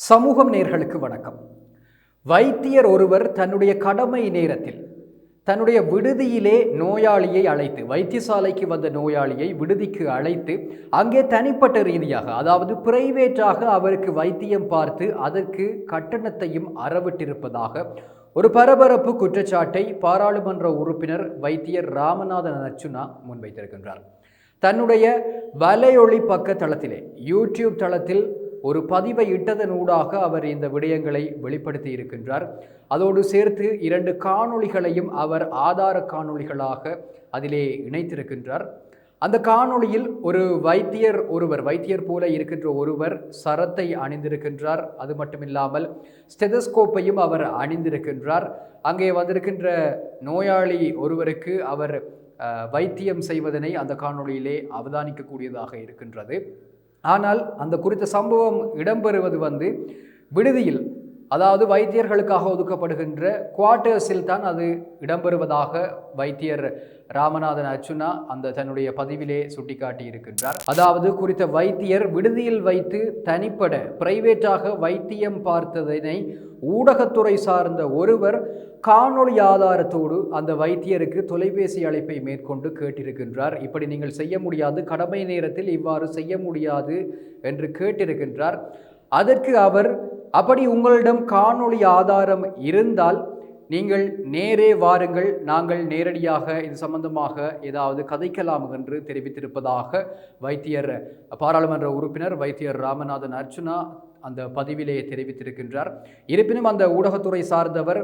சமூகம் நேர்களுக்கு வணக்கம். வைத்தியர் ஒருவர் தன்னுடைய கடமை நேரத்தில் தன்னுடைய விடுதியிலே நோயாளியை அழைத்து வைத்தியசாலைக்கு வந்த நோயாளியை விடுதிக்கு அழைத்து அங்கே தனிப்பட்ட ரீதியாக அதாவது பிரைவேட்டாக அவருக்கு வைத்தியம் பார்த்து அதற்கு கட்டணத்தையும் அறவிட்டிருப்பதாக ஒரு பரபரப்பு குற்றச்சாட்டை பாராளுமன்ற உறுப்பினர் வைத்தியர் ராமநாதன் அர்ச்சுனா முன்வைத்திருக்கின்றார். தன்னுடைய வலையொளி பக்க தளத்திலே யூடியூப் தளத்தில் ஒரு பதிவை இட்டதனூடாக அவர் இந்த விடயங்களை வெளிப்படுத்தி இருக்கின்றார். அதோடு சேர்த்து இரண்டு காணொளிகளையும் அவர் ஆதார காணொளிகளாக அதிலே இணைத்திருக்கின்றார். அந்த காணொளியில் ஒரு வைத்தியர் ஒருவர் வைத்தியர் போல இருக்கின்ற ஒருவர் சரத்தை அணிந்திருக்கின்றார். அது மட்டுமில்லாமல் ஸ்டெதஸ்கோப்பையும் அவர் அணிந்திருக்கின்றார். அங்கே வந்திருக்கின்ற நோயாளி ஒருவருக்கு அவர் வைத்தியம் செய்வதனை அந்த காணொளியிலே அவதானிக்கக்கூடியதாக இருக்கின்றது. ஆனால் அந்த குறித்த சம்பவம் இடம்பெறுவது வந்து விடுதியில் அதாவது வைத்தியர்களுக்காக ஒதுக்கப்படுகின்ற குவார்ட்டர்ஸில் தான் அது இடம்பெறுவதாக வைத்தியர் ராமநாதன் அர்ச்சுனா அந்த தன்னுடைய பதிவிலே சுட்டிக்காட்டி இருக்கின்றார் அதாவது குறித்த வைத்தியர் விடுதியில் வைத்து தனிப்பட பிரைவேட்டாக வைத்தியம் பார்த்ததனை ஊடகத்துறை சார்ந்த ஒருவர் காணொளி ஆதாரத்தோடு அந்த வைத்தியருக்கு தொலைபேசி அழைப்பை மேற்கொண்டு கேட்டிருக்கின்றார். இப்படி நீங்கள் செய்ய முடியாது கடமை நேரத்தில் இவ்வாறு செய்ய முடியாது என்று கேட்டிருக்கின்றார். அதற்கு அவர் அப்படி உங்களிடம் காணொளி ஆதாரம் இருந்தால் நீங்கள் நேரே வாருங்கள். நாங்கள் நேரடியாக இது சம்பந்தமாக ஏதாவது கதைக்கலாம் என்று தெரிவித்திருப்பதாக வைத்தியர் பாராளுமன்ற உறுப்பினர் வைத்தியர் ராமநாதன் அர்ச்சுனா அந்த பதிவிலே தெரிவித்திருக்கின்றார். இருப்பினும் அந்த ஊடகத்துறை சார்ந்தவர்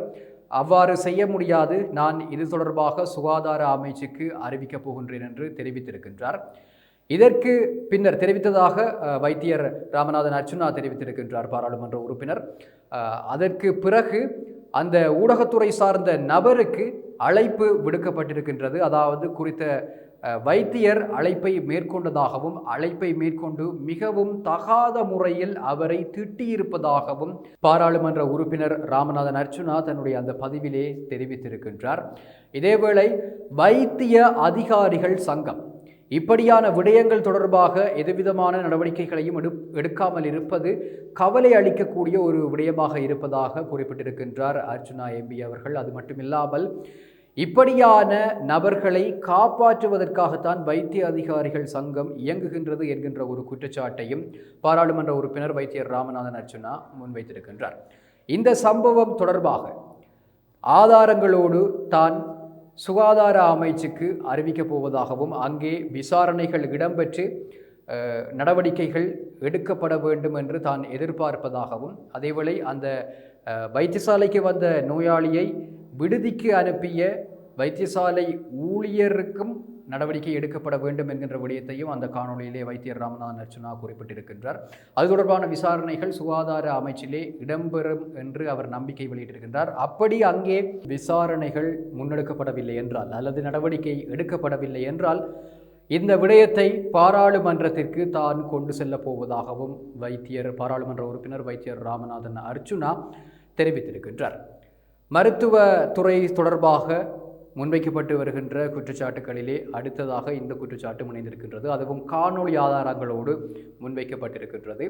அவ்வாறு செய்ய முடியாது. நான் இது தொடர்பாக சுகாதார அமைச்சுக்கு அறிவிக்கப் போகின்றேன் என்று தெரிவித்திருக்கின்றார். இதற்கு பின்னர் தெரிவித்ததாக வைத்தியர் ராமநாதன் அர்ச்சுனா தெரிவித்திருக்கின்றார் பாராளுமன்ற உறுப்பினர். அதற்கு பிறகு அந்த ஊடகத்துறை சார்ந்த நபருக்கு அழைப்பு விடுக்கப்பட்டிருக்கின்றது. அதாவது குறித்த வைத்தியர் அழைப்பை மேற்கொண்டதாகவும் அழைப்பை மேற்கொண்டு மிகவும் தகாத முறையில் அவரை திட்டியிருப்பதாகவும் பாராளுமன்ற உறுப்பினர் ராமநாதன் அர்ச்சுனா தன்னுடைய அந்த பதிவிலே தெரிவித்திருக்கின்றார். இதேவேளை வைத்திய அதிகாரிகள் சங்கம் இப்படியான விடயங்கள் தொடர்பாக எதுவிதமான நடவடிக்கைகளையும் எடு எடுக்காமல் இருப்பது கவலை அளிக்கக்கூடிய ஒரு விடயமாக இருப்பதாக குறிப்பிட்டிருக்கின்றார் அர்ஜுனா எம்பி அவர்கள். அது மட்டுமில்லாமல் இப்படியான நபர்களை காப்பாற்றுவதற்காகத்தான் வைத்திய அதிகாரிகள் சங்கம் இயங்குகின்றது என்கின்ற ஒரு குற்றச்சாட்டையும் பாராளுமன்ற உறுப்பினர் வைத்தியர் ராமநாதன் அர்ச்சுனா முன்வைத்திருக்கின்றார். இந்த சம்பவம் தொடர்பாக ஆதாரங்களோடு தான் சுகாதார அமைச்சுக்கு அறிவிக்கப் போவதாகவும் அங்கே விசாரணைகள் இடம்பெற்று நடவடிக்கைகள் எடுக்கப்பட வேண்டும் என்று தான் எதிர்பார்ப்பதாகவும் அதேவேளை அந்த வைத்தியசாலைக்கு வந்த நோயாளியை விடுதிக்கு அனுப்பிய வைத்தியசாலை ஊழியருக்கும் நடவடிக்கை எடுக்கப்பட வேண்டும் என்கின்ற விடயத்தையும் அந்த காணொளியிலே வைத்தியர் ராமநாதன் அர்ச்சனா குறிப்பிட்டிருக்கின்றார். அது தொடர்பான விசாரணைகள் சுகாதார அமைச்சிலே இடம்பெறும் என்று அவர் நம்பிக்கை வெளியிட்டிருக்கின்றார். அப்படி அங்கே விசாரணைகள் முன்னெடுக்கப்படவில்லை என்றால் அல்லது நடவடிக்கை எடுக்கப்படவில்லை என்றால் இந்த விடயத்தை பாராளுமன்றத்திற்கு தான் கொண்டு செல்லப் போவதாகவும் வைத்தியர் பாராளுமன்ற உறுப்பினர் வைத்தியர் ராமநாதன் அர்ச்சுனா தெரிவித்திருக்கின்றார். மருத்துவ துறை தொடர்பாக முன்வைக்கப்பட்டு வருகின்ற குற்றச்சாட்டுகளிலே அடுத்ததாக இந்த குற்றச்சாட்டு முனைந்திருக்கின்றது அதுவும் காணொளி ஆதாரங்களோடு முன்வைக்கப்பட்டிருக்கின்றது.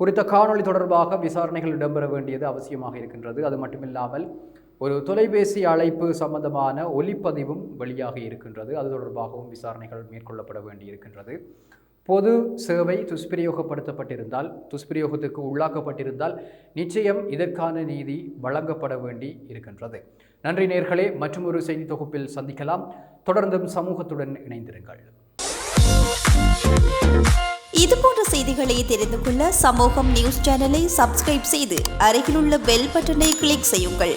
குறித்த காணொளி தொடர்பாக விசாரணைகள் இடம்பெற வேண்டியது அவசியமாக இருக்கின்றது. அது மட்டுமில்லாமல் ஒரு தொலைபேசி அழைப்பு சம்பந்தமான ஒலிப்பதிவும் வெளியாகி இருக்கின்றது. அது தொடர்பாகவும் விசாரணைகள் மேற்கொள்ளப்பட வேண்டியிருக்கின்றது. பொது சேவை துஷ்பிரயோகப்படுத்தப்பட்டிருந்தால் துஷ்பிரயோகத்துக்கு உள்ளாக்கப்பட்டிருந்தால் நிச்சயம் இதற்கான நீதி வழங்கப்பட வேண்டி இருக்கின்றது. நன்றி நேர்களே மற்றும் ஒரு செய்தி தொகுப்பில் சந்திக்கலாம். தொடர்ந்தும் சமூகத்துடன் இணைந்திருங்கள். இது போன்ற செய்திகளை தெரிந்து கொள்ள சமூகம் நியூஸ் சேனலை சப்ஸ்கிரைப் செய்து அருகிலுள்ள பெல் பட்டனை கிளிக் செய்யுங்கள்.